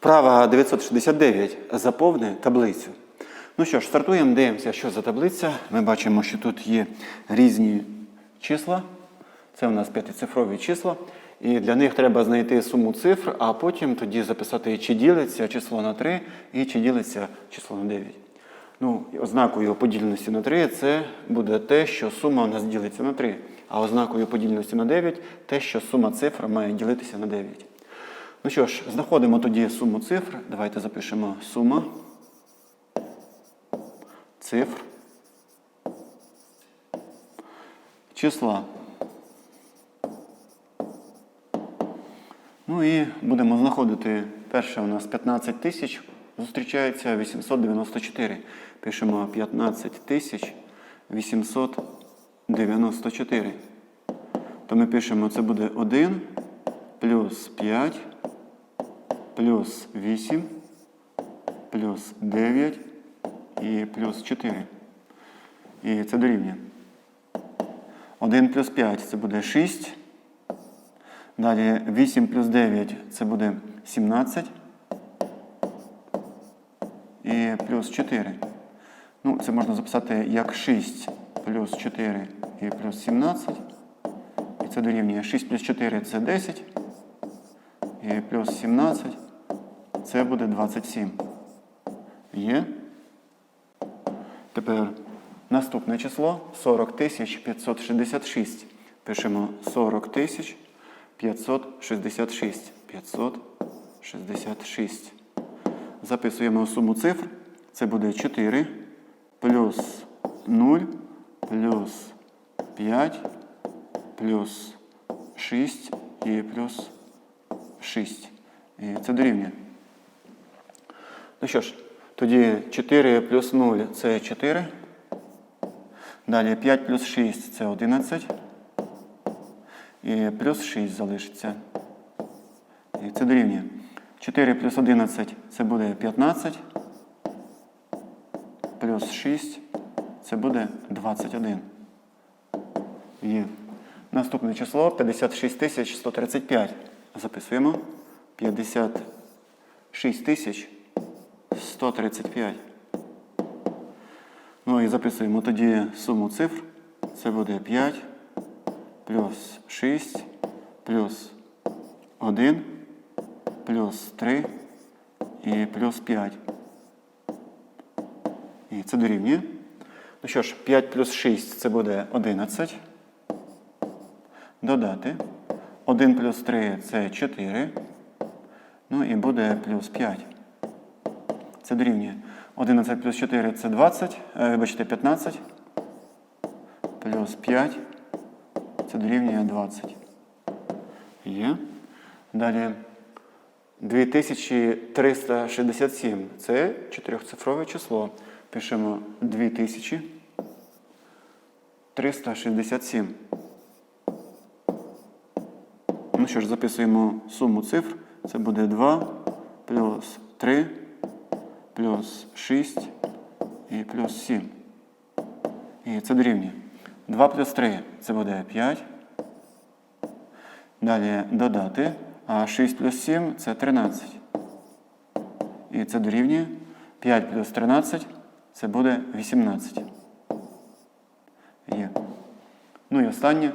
Вправа 969. Заповни таблицю. Ну що ж, стартуємо, дивимося, що за таблиця. Ми бачимо, що тут є різні числа. Це у нас п'ятицифрові числа. І для них треба знайти суму цифр, а потім тоді записати, чи ділиться число на 3 і чи ділиться число на 9. Ну, ознакою подільності на 3 це буде те, що сума у нас ділиться на 3. А ознакою подільності на 9 те, що сума цифр має ділитися на 9. Ну що ж, знаходимо тоді суму цифр. Давайте запишемо сума цифр числа. Ну і будемо знаходити перше у нас 15 тисяч. Зустрічається 894. Пишемо 15 тисяч 894. То ми пишемо, це буде 1 плюс 5 плюс 8 плюс 9 і плюс 4. І це дорівнює. 1 плюс 5 це буде 6. Далі 8 плюс 9 це буде 17. І плюс 4. Ну, це можна записати як 6 плюс 4 і плюс 17. І це дорівнює 6 плюс 4 це 10. І плюс 17 це буде 27. Є? Тепер наступне число 40 566. Пишемо 40 566. 566. Записуємо суму цифр. Це буде 4 плюс 0 плюс 5 плюс 6 і плюс 6. І це дорівнює. Ну що ж, тоді 4 плюс 0 це 4. Далі 5 плюс 6 це 11. І плюс 6 залишиться. І це дорівнює. 4 плюс 11 це буде 15. Плюс 6 це буде 21. Є. Наступне число 56 тисяч 135. Записуємо. 56 тисяч 135. Ну і записуємо тоді суму цифр. Це буде 5 плюс 6 плюс 1 плюс 3 і плюс 5. І це дорівнює. Ну що ж, 5 плюс 6 це буде 11. Додати. 1 плюс 3 це 4. Ну і буде плюс 5. Це дорівнює. 11 плюс 4 це 20. Е, Вибачте, 15. Плюс 5. Це дорівнює 20. Є. Далі 2367. Це чотирьохцифрове число. Пишемо 2367. Ну що ж, записуємо суму цифр. Це буде 2 плюс 3 плюс 6 і плюс 7. І це дорівнює. 2 плюс 3 це буде 5. Далі додати. А 6 плюс 7 це 13. І це дорівнює. 5 плюс 13 це буде 18. Є. Ну і останнє.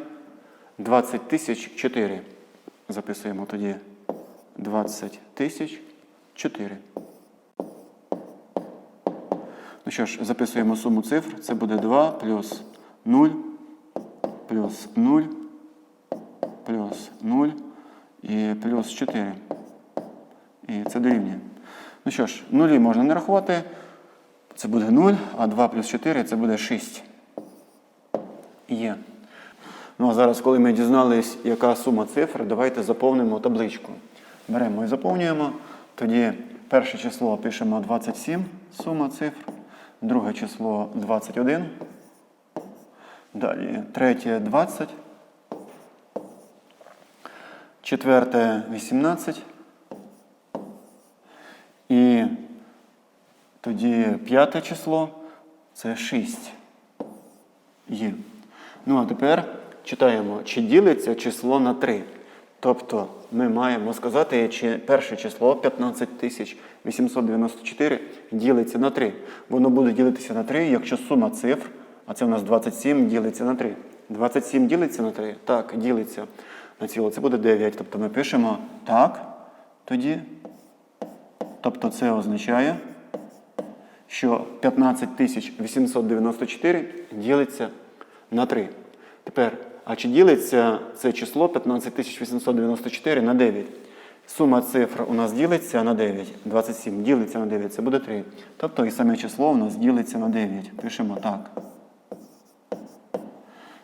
20 тисяч 4. Записуємо тоді 20 тисяч 4. Ну що ж, записуємо суму цифр. Це буде 2 плюс 0 плюс 0 плюс 0 і плюс 4. І це дорівнює. Ну що ж, нулі можна не рахувати. Це буде 0, а 2 плюс 4 це буде 6. Є. Ну а зараз, коли ми дізнались, яка сума цифр, давайте заповнимо табличку. Беремо і заповнюємо. Тоді перше число пишемо 27, сума цифр. Друге число 21. Далі третє 20. Четверте 18. І тоді п'яте число це 6. Є. Ну а тепер читаємо, чи ділиться число на 3. Тобто ми маємо сказати, чи перше число 15894 ділиться на 3. Воно буде ділитися на 3, якщо сума цифр, а це у нас 27, ділиться на 3. 27 ділиться на 3? Так, ділиться на ціло. Це буде 9. Тобто ми пишемо так, тоді. Тобто це означає, що 15894 ділиться на 3. Тепер, а чи ділиться це число 15894 на 9? Сума цифр у нас ділиться на 9. 27 ділиться на 9, це буде 3. Тобто і саме число у нас ділиться на 9. Пишемо так.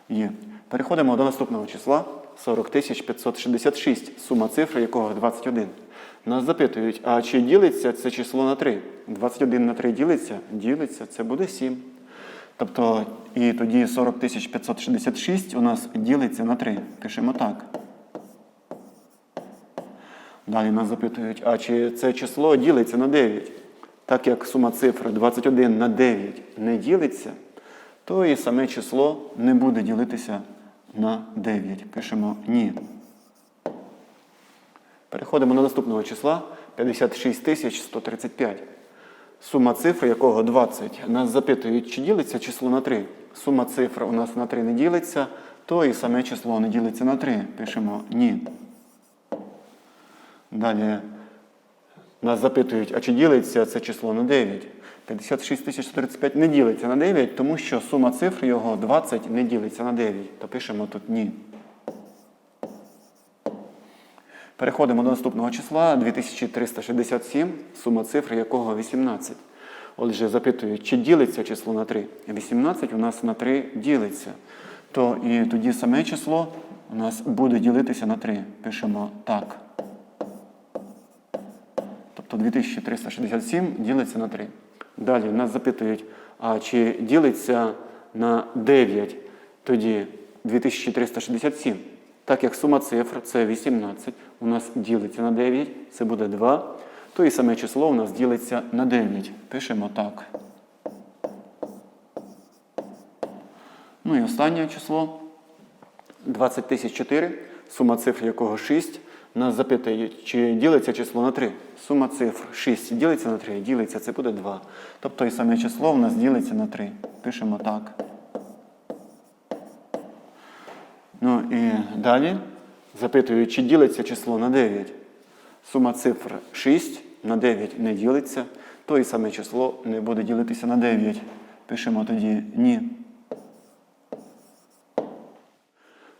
Є. Переходимо до наступного числа 40566, сума цифр якого 21. Нас запитують, а чи ділиться це число на 3? 21 на 3 ділиться? Ділиться, це буде 7. Тобто, і тоді 40566 у нас ділиться на 3. Пишемо так. Далі нас запитують, а чи це число ділиться на 9? Так як сума цифр 21 на 9 не ділиться, то і саме число не буде ділитися на 9. Пишемо ні. Переходимо до наступного числа 56 135. Сума цифр, якого 20. Нас запитують, чи ділиться число на 3. Сума цифр у нас на 3 не ділиться, то і саме число не ділиться на 3. Пишемо ні. Далі нас запитують, а чи ділиться це число на 9? 56 135 не ділиться на 9, тому що сума цифр його 20 не ділиться на 9. То пишемо тут ні. Переходимо до наступного числа 2367, сума цифр якого 18. Отже, запитують, чи ділиться число на 3? 18 у нас на 3 ділиться. То і тоді саме число у нас буде ділитися на 3. Пишемо так. Тобто 2367 ділиться на 3. Далі нас запитують, а чи ділиться на 9 тоді 2367? Так як сума цифр це 18, у нас ділиться на 9, це буде 2, то і саме число у нас ділиться на 9. Пишемо так. Ну і останнє число 20004, сума цифр якого 6. Нас запитують, чи ділиться число на 3. Сума цифр 6 ділиться на 3, ділиться, це буде 2. Тобто і саме число у нас ділиться на 3. Пишемо так. Ну і далі запитують, чи ділиться число на 9. Сума цифр 6 на 9 не ділиться, то і саме число не буде ділитися на 9. Пишемо тоді ні.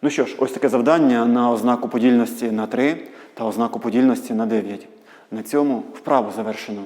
Ну що ж, ось таке завдання на ознаку подільності на 3 та ознаку подільності на 9. На цьому вправу завершено.